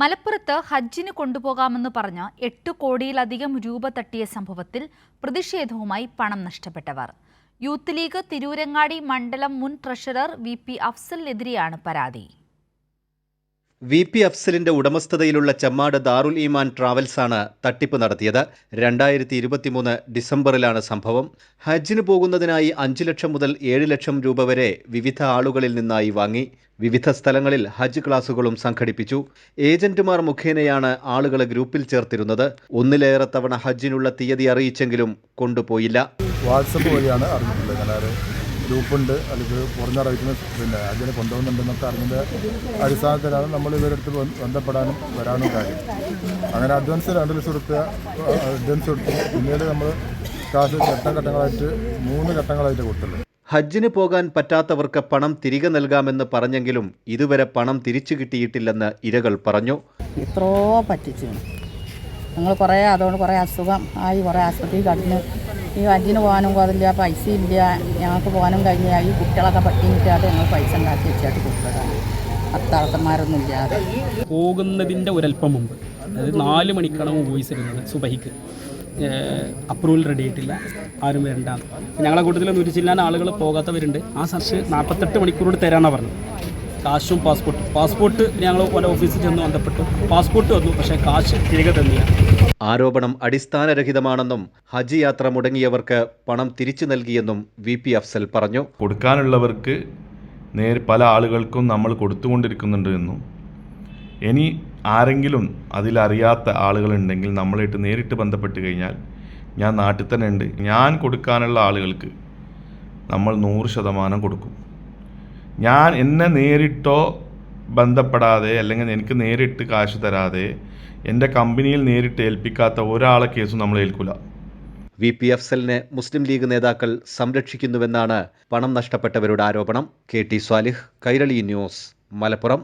മലപ്പുറത്ത് ഹജ്ജിന് കൊണ്ടുപോകാമെന്ന് പറഞ്ഞ് എട്ട് കോടിയിലധികം രൂപ തട്ടിയ സംഭവത്തിൽ പ്രതിഷേധവുമായി പണം നഷ്ടപ്പെട്ടവർ. യൂത്ത് ലീഗ് തിരൂരങ്ങാടി മണ്ഡലം മുൻ ട്രഷറർ വി പി അഫ്സലിനെതിരെയാണ് പരാതി. വി പി അഫ്സലിന്റെ ഉടമസ്ഥതയിലുള്ള ചെമ്മാട് ദാറുൽ ഈമാൻ ട്രാവൽസാണ് തട്ടിപ്പ് നടത്തിയത്. രണ്ടായിരത്തി ഇരുപത്തിമൂന്ന് ഡിസംബറിലാണ് സംഭവം. ഹജ്ജിന് പോകുന്നതിനായി അഞ്ച് ലക്ഷം മുതൽ ഏഴ് ലക്ഷം രൂപ വരെ വിവിധ ആളുകളിൽ നിന്നായി വാങ്ങി. വിവിധ സ്ഥലങ്ങളിൽ ഹജ്ജ് ക്ലാസുകളും സംഘടിപ്പിച്ചു. ഏജന്റുമാർ മുഖേനയാണ് ആളുകളെ ഗ്രൂപ്പിൽ ചേർത്തിരുന്നത്. ഒന്നിലേറെ തവണ ഹജ്ജിനുള്ള തീയതി അറിയിച്ചെങ്കിലും കൊണ്ടുപോയില്ല. വഴിയാണ് ഗ്രൂപ്പുണ്ട്. അല്ലെങ്കിൽ കുറഞ്ഞ റേറ്റിന് പിന്നെ അതിനെ കൊണ്ടുപോകുന്നുണ്ടെന്നൊക്കെ അറിഞ്ഞതിന്റെ അടിസ്ഥാനത്തിലാണ് നമ്മൾ ഇവരടുത്ത് ബന്ധപ്പെടാനും വരാനും കാര്യം. അങ്ങനെ അഡ്വാൻസ് രണ്ട് ലക്ഷം റുപ്യ അഡ്വാൻസ് കൊടുത്തു. പിന്നീട് നമ്മൾ കാശ് ഘട്ടം ഘട്ടങ്ങളായിട്ട് മൂന്ന് ഘട്ടങ്ങളായിട്ട് കൊടുത്തുള്ളൂ ഹജ്ജിന് പോകാൻ പറ്റാത്തവർക്ക് പണം തിരികെ നൽകാമെന്ന് പറഞ്ഞെങ്കിലും ഇതുവരെ പണം തിരിച്ചു കിട്ടിയിട്ടില്ലെന്ന് ഇരകൾ പറഞ്ഞു. എത്രയോ പറ്റിച്ചു. ഞങ്ങൾ കുറേ അതുകൊണ്ട് കുറേ അസുഖം ആയി കുറേ ആശുപത്രിയിൽ കടന്ന്. ഈ ഹജ്ജിന് പോകാനും അതില്ല പൈസ ഇല്ല. ഞങ്ങൾക്ക് പോകാനും കഴിഞ്ഞ ഈ കുട്ടികളൊക്കെ പട്ടിണിട്ടായിട്ട് ഞങ്ങൾ പൈസ ഉണ്ടാക്കി വെച്ചിട്ട് കൊടുത്തതാണ്. അത്താളത്തന്മാരൊന്നും ഇല്ലാതെ. പോകുന്നതിന്റെ ഒരല്പം മുമ്പ് അതായത് നാല് മണിക്കാണ് വോയിസ് ഇരുന്നത് സുബഹിക്ക്. അപ്രൂവൽ റെഡി ആയിട്ടില്ല. ആരും വരണ്ട. ഞങ്ങളെ കൂട്ടത്തിൽ നൂറ്റിച്ചില്ലാൻ ആളുകൾ പോകാത്തവരുണ്ട്. ആ സർച്ച് നാൽപ്പത്തെട്ട് മണിക്കൂറോട് തരാമെന്നാണ് പറഞ്ഞത്. കാശും പാസ്പോർട്ട്. പാസ്പോർട്ട് ഞങ്ങൾ പല ഓഫീസിൽ ചെന്ന് ബന്ധപ്പെട്ടു. പാസ്പോർട്ട് വന്നു പക്ഷേ കാശ് തിരികെ തന്നില്ല. ആരോപണം അടിസ്ഥാനരഹിതമാണെന്നും ഹജ്ജ് യാത്ര മുടങ്ങിയവർക്ക് പണം തിരിച്ചു നൽകിയെന്നും വി പി അഫ്സൽ പറഞ്ഞു. കൊടുക്കാനുള്ളവർക്ക് നേർ പല ആളുകൾക്കും നമ്മൾ കൊടുത്തുകൊണ്ടിരിക്കുന്നുണ്ട് എന്നും. ഇനി ആരെങ്കിലും അതിലറിയാത്ത ആളുകളുണ്ടെങ്കിൽ നമ്മളായിട്ട് നേരിട്ട് ബന്ധപ്പെട്ട് കഴിഞ്ഞാൽ ഞാൻ നാട്ടിൽ തന്നെ ഉണ്ട്. ഞാൻ കൊടുക്കാനുള്ള ആളുകൾക്ക് നമ്മൾ നൂറ് ശതമാനം കൊടുക്കും. ഞാൻ എന്നെ നേരിട്ടോ ബന്ധപ്പെടാതെ അല്ലെങ്കിൽ എനിക്ക് നേരിട്ട് കാശ് തരാതെ എന്റെ കമ്പനിയിൽ നേരിട്ട് ഏൽപ്പിക്കാത്ത ഒരാളെ കേസും നമ്മൾ ഏൽക്കില്ല വി പി അഫ്സലിനെ മുസ്ലിം ലീഗ് നേതാക്കൾ സംരക്ഷിക്കുന്നുവെന്നാണ് പണം നഷ്ടപ്പെട്ടവരുടെ ആരോപണം. K T Swalih Kairali news Malappuram.